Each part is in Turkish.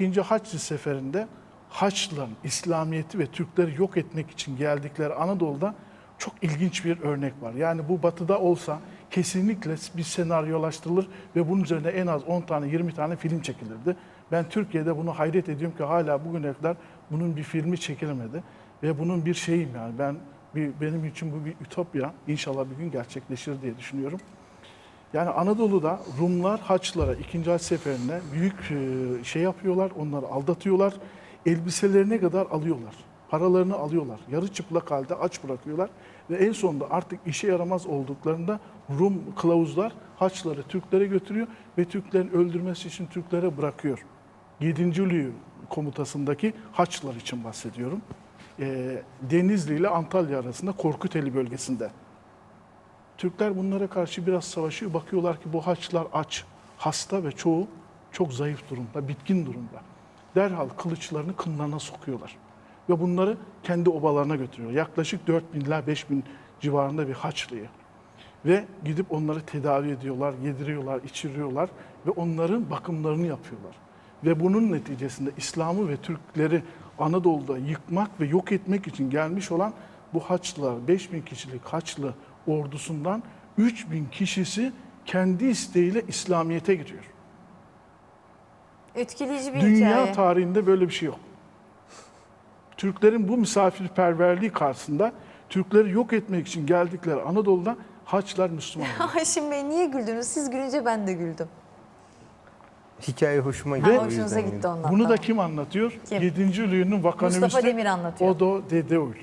ikinci Haçlı seferinde Haçlıların İslamiyet'i ve Türkleri yok etmek için geldikleri Anadolu'da çok ilginç bir örnek var. Yani bu batıda olsa kesinlikle bir senaryolaştırılır ve bunun üzerine en az 10 tane 20 tane film çekilirdi. Ben Türkiye'de bunu hayret ediyorum ki hala bugüne kadar bunun bir filmi çekilemedi ve bunun bir şeyim yani ben bir, benim için bu bir ütopya. İnşallah bir gün gerçekleşir diye düşünüyorum. Yani Anadolu'da Rumlar Haçlılara ikinci Haç seferine büyük e, şey yapıyorlar, onları aldatıyorlar. Elbiselerine kadar alıyorlar. Paralarını alıyorlar. Yarı çıplak halde aç bırakıyorlar. Ve en sonunda artık işe yaramaz olduklarında Rum kılavuzlar Haçlıları Türklere götürüyor ve Türklerin öldürmesi için Türklere bırakıyor. 7. Lüyü komutasındaki Haçlılar için bahsediyorum. E, Denizli ile Antalya arasında Korkuteli bölgesinde. Türkler bunlara karşı biraz savaşıyor. Bakıyorlar ki bu Haçlılar aç, hasta ve çoğu çok zayıf durumda, bitkin durumda. Derhal kılıçlarını kınlarına sokuyorlar. Ve bunları kendi obalarına götürüyor. Yaklaşık 4 bin ila 5 bin civarında bir Haçlıyı. Ve gidip onları tedavi ediyorlar, yediriyorlar, içiriyorlar ve onların bakımlarını yapıyorlar. Ve bunun neticesinde İslam'ı ve Türkleri Anadolu'da yıkmak ve yok etmek için gelmiş olan bu Haçlılar, 5 bin kişilik Haçlı ordusundan 3 bin kişisi kendi isteğiyle İslamiyet'e giriyor. Etkileyici bir Dünya hikaye. tarihinde böyle bir şey yok. Türklerin bu misafirperverliği karşısında Türkleri yok etmek için geldikleri Anadolu'da Haçlar Müslüman oluyor. Haşim Bey niye güldünüz? Siz gülünce ben de güldüm. Hikaye hoşuma gitti. o hoşunuza gitti ondan. Bunu da kim anlatıyor? Kim? 7. Lüyü'nün vakanüvisti Mustafa Demir anlatıyor. Odo Dedeoğlu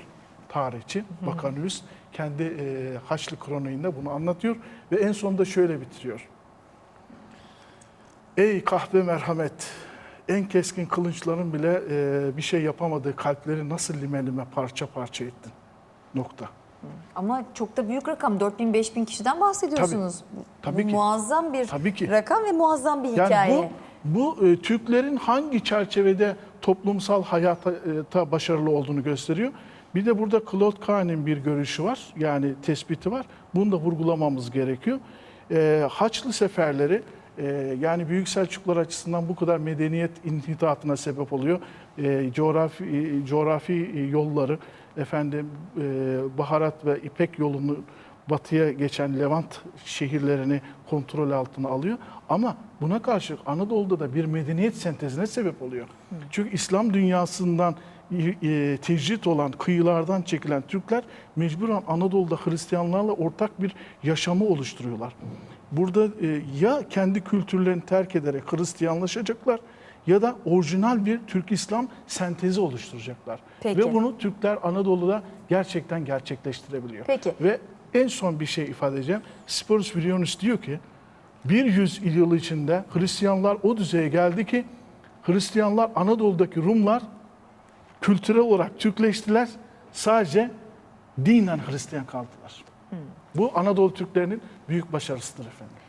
tarihçi, vakanüvist. Kendi e, Haçlı kroniğinde bunu anlatıyor ve en sonunda şöyle bitiriyor. Ey kahve merhamet, en keskin kılınçların bile e, bir şey yapamadığı kalpleri nasıl lime lime parça parça ettin. Nokta. Ama çok da büyük rakam. 4000 5000 kişiden bahsediyorsunuz. Tabii bu ki. muazzam bir Tabii ki. rakam ve muazzam bir Yani hikaye. bu, bu e, Türklerin hangi çerçevede toplumsal hayata e, başarılı olduğunu gösteriyor. Bir de burada Claude Kahn'in bir görüşü var. Yani tespiti var. Bunu da vurgulamamız gerekiyor. E, Haçlı seferleri e, yani Büyük Selçuklular açısından bu kadar medeniyet inhitatına sebep oluyor. E, coğrafi e, coğrafi e, yolları efendim e, baharat ve ipek yolunu batıya geçen Levant şehirlerini kontrol altına alıyor. Ama buna karşı Anadolu'da da bir medeniyet sentezine sebep oluyor. Çünkü İslam dünyasından tecrit olan kıyılardan çekilen Türkler mecburen Anadolu'da Hristiyanlarla ortak bir yaşamı oluşturuyorlar. Burada e, ya kendi kültürlerini terk ederek Hristiyanlaşacaklar ya da orijinal bir Türk-İslam sentezi oluşturacaklar. Peki. Ve bunu Türkler Anadolu'da gerçekten gerçekleştirebiliyor. Peki. Ve en son bir şey ifade edeceğim. Spurs Virionus diyor ki bir yüz yıl içinde Hristiyanlar o düzeye geldi ki Hristiyanlar Anadolu'daki Rumlar kültürel olarak Türkleştiler. Sadece dinen Hristiyan kaldılar. Bu Anadolu Türklerinin büyük başarısıdır efendim.